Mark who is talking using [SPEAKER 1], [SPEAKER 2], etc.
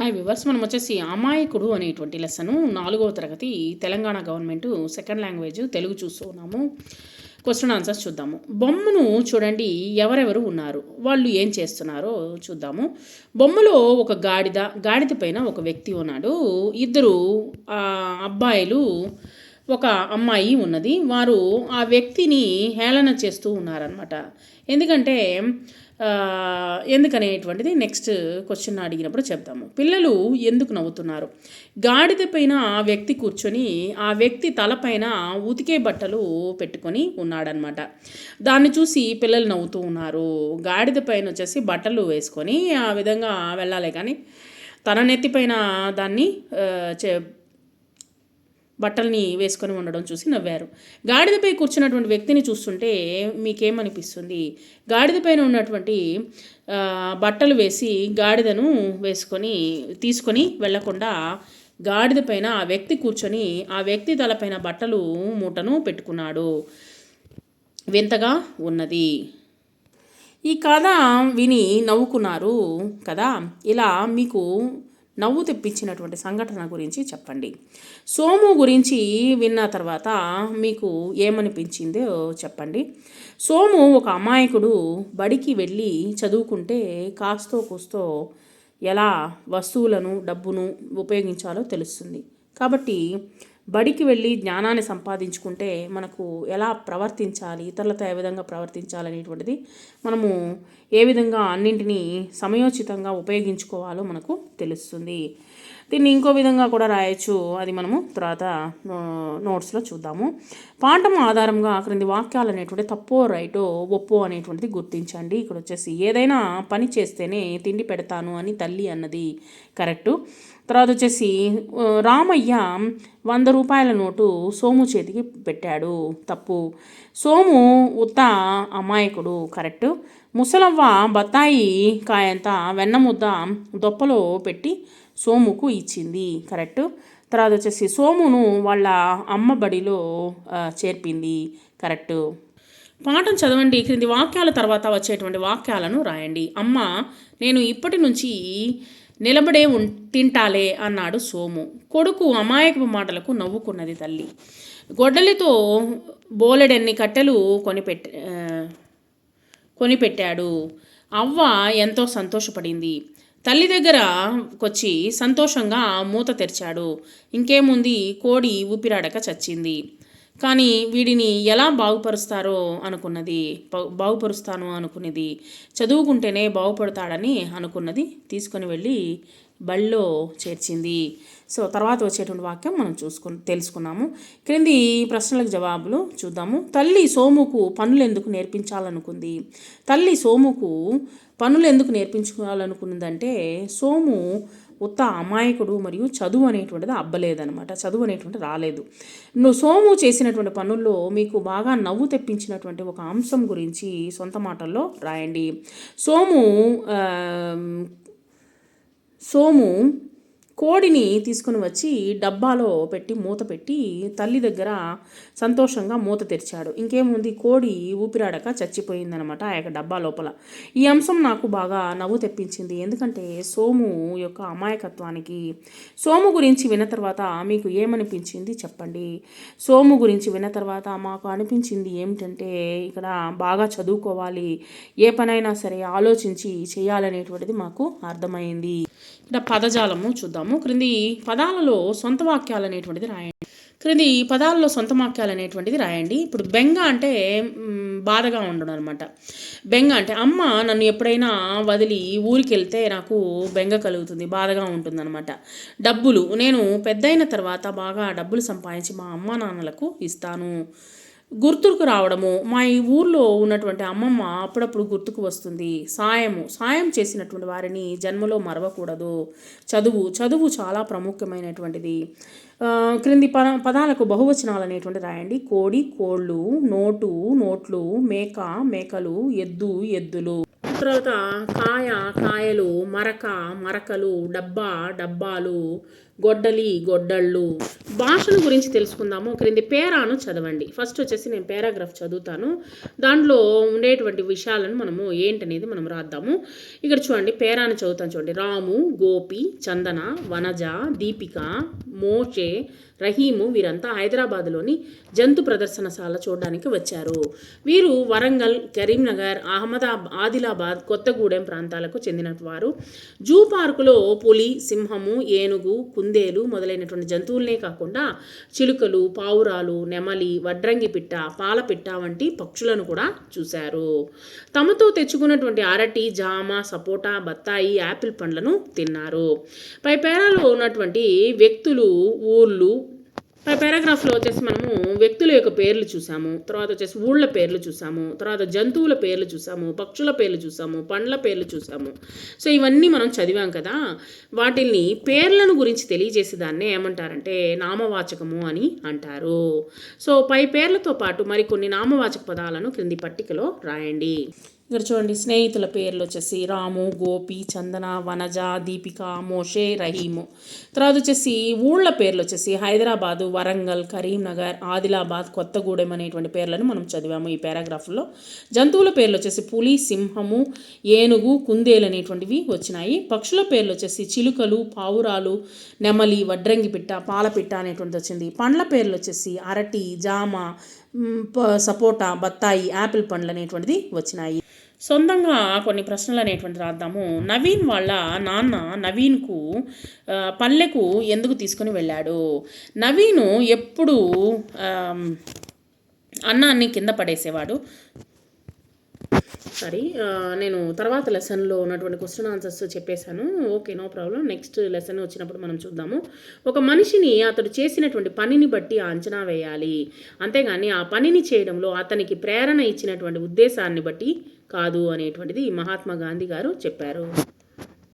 [SPEAKER 1] Hi viewers మనం వచ్చేసి అమాయకుడు అనేటువంటి లెసను నాలుగవ తరగతి Telangana government second language Telugu చూస్తున్నాము. క్వశ్చన్ ఆన్సర్స్ చూద్దాము. బొమ్మను చూడండి ఎవరెవరు ఉన్నారు? వాళ్ళు ఏం చేస్తున్నారో చూద్దాము. బొమ్మలో ఒక గాడిద గాడిద పైన ఒక వ్యక్తి ఉన్నాడు. ఇద్దరు ఆ, అబ్బాయిలు ఒక అమ్మాయి ఉన్నది. వారు ఆ వ్యక్తిని హేళన చేస్తూ ఉన్నారనమాట ఎందుకంటే ఎందుకనేటువంటిది నెక్స్ట్ క్వశ్చన్ అడిగినప్పుడు చెప్తాము పిల్లలు ఎందుకు నవ్వుతున్నారు? గాడిద పైన ఆ వ్యక్తి కూర్చొని ఆ వ్యక్తి తలపైన ఉతికే బట్టలు పెట్టుకొని ఉన్నాడనమాట దాన్ని చూసి పిల్లలు నవ్వుతూ ఉన్నారు. గాడిద పైన వచ్చేసి బట్టలు వేసుకొని ఆ విధంగా వెళ్ళాలి కానీ తన నెత్తిపైన దాన్ని చే బట్టల్ని వేసుకొని ఉండడం చూసి నవ్వారు. గాడిదపై కూర్చున్నటువంటి వ్యక్తిని చూస్తుంటే మీకేమనిపిస్తుంది? గాడిదపైన ఉన్నటువంటి బట్టలు వేసి గాడిదను వేసుకొని తీసుకొని వెళ్ళకుండా గాడిద పైన ఆ వ్యక్తి కూర్చొని ఆ వ్యక్తి తలపైన బట్టలు మూటను పెట్టుకున్నాడు. వింతగా ఉన్నది. ఈ కథ విని నవ్వుకున్నారు కదా? ఇలా మీకు నవ్వు తెప్పించినటువంటి సంఘటన గురించి చెప్పండి. సోము గురించి విన్న తర్వాత మీకు ఏమనిపించిందో చెప్పండి. సోము ఒక అమాయకుడు బడికి వెళ్ళి చదువుకుంటే కాస్తో కూస్తో ఎలా వస్తువులను డబ్బును ఉపయోగించాలో తెలుస్తుంది. కాబట్టి బడికి వెళ్ళి జ్ఞానాన్ని సంపాదించుకుంటే మనకు ఎలా ప్రవర్తించాలి ఇతరులతో ఏ విధంగా ప్రవర్తించాలి అనేటువంటిది మనము ఏ విధంగా అన్నింటినీ సమయోచితంగా ఉపయోగించుకోవాలో మనకు తెలుస్తుంది. దీన్ని ఇంకో విధంగా కూడా రాయొచ్చు. అది మనము తర్వాత నోట్స్లో చూద్దాము. పాఠం ఆధారంగా క్రింది వాక్యాలు అనేటువంటి తప్పో రైటో ఒప్పో అనేటువంటిది గుర్తించండి. ఇక్కడ వచ్చేసి ఏదైనా పని చేస్తేనే తిండి పెడతాను అని తల్లి అన్నది. కరెక్టు. తర్వాత వచ్చేసి రామయ్య వంద రూపాయల నోటు సోము చేతికి పెట్టాడు. తప్పు. సోము ఉత్త అమాయకుడు. కరెక్ట్. ముసలవ్వ బత్తాయి కాయంత వెన్న ముద్ద దొప్పలో పెట్టి సోముకు ఇచ్చింది. కరెక్ట్. తర్వాత వచ్చేసి సోమును వాళ్ళ అమ్మ బడిలో చేర్పింది. కరెక్ట్. పాఠం చదవండి. క్రింది వాక్యాల తర్వాత వచ్చేటువంటి వాక్యాలను రాయండి. అమ్మ నేను ఇప్పటి నుంచి నిలబడే ఉం తింటాలే అన్నాడు సోము. కొడుకు అమాయకపు మాటలకు నవ్వుకున్నది తల్లి. గొడ్డలితో బోలెడన్ని కట్టెలు కొనిపెట్ట కొనిపెట్టాడు. అవ్వ ఎంతో సంతోషపడింది. తల్లి దగ్గరకొచ్చి సంతోషంగా మూత తెరిచాడు. ఇంకేముంది? కోడి ఊపిరాడక చచ్చింది. కానీ వీడిని ఎలా బాగుపరుస్తారో అనుకున్నది బాగుపరుస్తాను అనుకున్నది చదువుకుంటేనే బాగుపడతాడని అనుకున్నది తీసుకొని వెళ్ళి బళ్ళో చేర్చింది. సో తర్వాత వచ్చేటువంటి వాక్యం మనం చూసుకు తెలుసుకున్నాము. క్రింది ప్రశ్నలకు జవాబులు చూద్దాము. తల్లి సోముకు పనులు ఎందుకు నేర్పించాలనుకుంది? తల్లి సోముకు పనులు ఎందుకు నేర్పించుకోవాలనుకున్నదంటే సోము ఉత్త అమాయకుడు మరియు చదువు అనేటువంటిది అబ్బలేదనమాట చదువు అనేటువంటి రాలేదు. నువ్వు సోము చేసినటువంటి పనుల్లో మీకు బాగా నవ్వు తెప్పించినటువంటి ఒక అంశం గురించి సొంత మాటల్లో రాయండి. సోము సోము కోడిని తీసుకుని వచ్చి డబ్బాలో పెట్టి మూత పెట్టి తల్లి దగ్గర సంతోషంగా మూత తెరిచాడు. ఇంకేముంది? కోడి ఊపిరాడక చచ్చిపోయిందనమాట ఆ యొక్క డబ్బా లోపల. ఈ అంశం నాకు బాగా నవ్వు తెప్పించింది. ఎందుకంటే సోము యొక్క అమాయకత్వానికి సోము గురించి విన్న తర్వాత మీకు ఏమనిపించింది చెప్పండి. సోము గురించి విన్న తర్వాత మాకు అనిపించింది ఏమిటంటే ఇక్కడ బాగా చదువుకోవాలి. ఏ పనైనా సరే ఆలోచించి చేయాలనేటువంటిది మాకు అర్థమైంది. ఇక్కడ పదజాలము చూద్దాము. క్రింది పదాలలో సొంత వాక్యాలు అనేటువంటిది రాయండి. క్రింది పదాలలో సొంత వాక్యాలు అనేటువంటిది రాయండి. ఇప్పుడు బెంగ అంటే బాధగా ఉండడం అనమాట బెంగ అంటే అమ్మ నన్ను ఎప్పుడైనా వదిలి ఊరికి వెళ్తే నాకు బెంగ కలుగుతుంది బాధగా ఉంటుందన్నమాట. డబ్బులు నేను పెద్దయిన తర్వాత బాగా డబ్బులు సంపాదించి మా అమ్మ నాన్నలకు ఇస్తాను. గుర్తుకు రావడము. మా ఈ ఊర్లో ఉన్నటువంటి అమ్మమ్మ అప్పుడప్పుడు గుర్తుకు వస్తుంది. సాయము సాయం చేసినటువంటి వారిని జన్మలో మరవకూడదు. చదువు చదువు చాలా ప్రాముఖ్యమైనటువంటిది. క్రింది పద పదాలకు బహువచనాలు అనేటువంటి రాయండి. కోడి కోళ్ళు నోటు నోట్లు మేక మేకలు ఎద్దు ఎద్దులు. తర్వాత కాయ కాయలు మరక మరకలు డబ్బా డబ్బాలు గొడ్డలి గొడ్డళ్ళు. భాషను గురించి తెలుసుకుందాము. క్రింది పేరాను చదవండి. ఫస్ట్ వచ్చేసి నేను పేరాగ్రాఫ్ చదువుతాను. దాంట్లో ఉండేటువంటి విషయాలను మనము ఏంటనేది మనం రాద్దాము. ఇక్కడ చూడండి పేరాను చదువుతాను చూడండి. రాము గోపి చందన వనజ దీపిక మోషే రహీము వీరంతా హైదరాబాద్లోని జంతు ప్రదర్శనశాల చూడడానికి వచ్చారు. వీరు వరంగల్ కరీంనగర్ అహ్మదాబాద్ ఆదిలాబాద్ కొత్తగూడెం ప్రాంతాలకు చెందినవారు జూ పార్కులో పులి సింహము ఏనుగు కుందేలు మొదలైనటువంటి జంతువులనే కాకుండా చిలుకలు పావురాలు నెమలి వడ్రంగి పిట్ట పాలపిట్ట వంటి పక్షులను కూడా చూశారు. తమతో తెచ్చుకున్నటువంటి అరటి జామ సపోటా బత్తాయి యాపిల్ పండ్లను తిన్నారు. పై పేరాలో ఉన్నటువంటి వ్యక్తులు ఊర్లు పై పారాగ్రాఫ్లో వచ్చేసి మనము వ్యక్తుల యొక్క పేర్లు చూసాము తర్వాత వచ్చేసి ఊళ్ళ పేర్లు చూసాము తర్వాత జంతువుల పేర్లు చూసాము పక్షుల పేర్లు చూసాము పండ్ల పేర్లు చూసాము. సో ఇవన్నీ మనం చదివాం కదా వాటిల్ని పేర్లను గురించి తెలియజేసే దాన్నే ఏమంటారంటే నామవాచకము అని అంటారు. సో పై పేర్లతో పాటు మరికొన్ని నామవాచక పదాలను క్రింది పట్టికలో రాయండి. ఇక్కడ చూడండి స్నేహితుల పేర్లు వచ్చేసి రాము గోపి చందన వనజ దీపిక మోషే రహీము. తర్వాత వచ్చేసి ఊళ్ళ పేర్లు వచ్చేసి హైదరాబాదు వరంగల్ కరీంనగర్ ఆదిలాబాద్ కొత్తగూడెం అనేటువంటి పేర్లను మనం చదివాము ఈ పారాగ్రాఫ్లో. జంతువుల పేర్లు వచ్చేసి పులి సింహము ఏనుగు కుందేలు అనేటువంటివి వచ్చినాయి. పక్షుల పేర్లు వచ్చేసి చిలుకలు పావురాలు నెమలి వడ్రంగి పిట్ట పాలపిట్ట అనేటువంటిది వచ్చింది. పండ్ల పేర్లు వచ్చేసి అరటి జామ ప- సపోటా బత్తాయి యాపిల్ పండ్లు అనేటువంటిది వచ్చినాయి. సొంతంగా కొన్ని ప్రశ్నలు అనేటువంటి రాద్దాము. నవీన్ వాళ్ళ నాన్న నవీన్కు పల్లెకు ఎందుకు తీసుకొని వెళ్ళాడు? నవీను ఎప్పుడు అన్నాన్ని కింద పడేసేవాడు? సారీ నేను తర్వాత లెసన్లో ఉన్నటువంటి క్వశ్చన్ ఆన్సర్స్ చెప్పేశాను. Okay no problem. Next lesson వచ్చినప్పుడు మనం చూద్దాము. ఒక మనిషిని అతడు చేసినటువంటి పనిని బట్టి అంచనా వేయాలి. అంతేగాని ఆ పనిని చేయడంలో అతనికి ప్రేరణ ఇచ్చినటువంటి ఉద్దేశాన్ని బట్టి కాదు అనేటువంటిది మహాత్మా గాంధీ గారు చెప్పారు.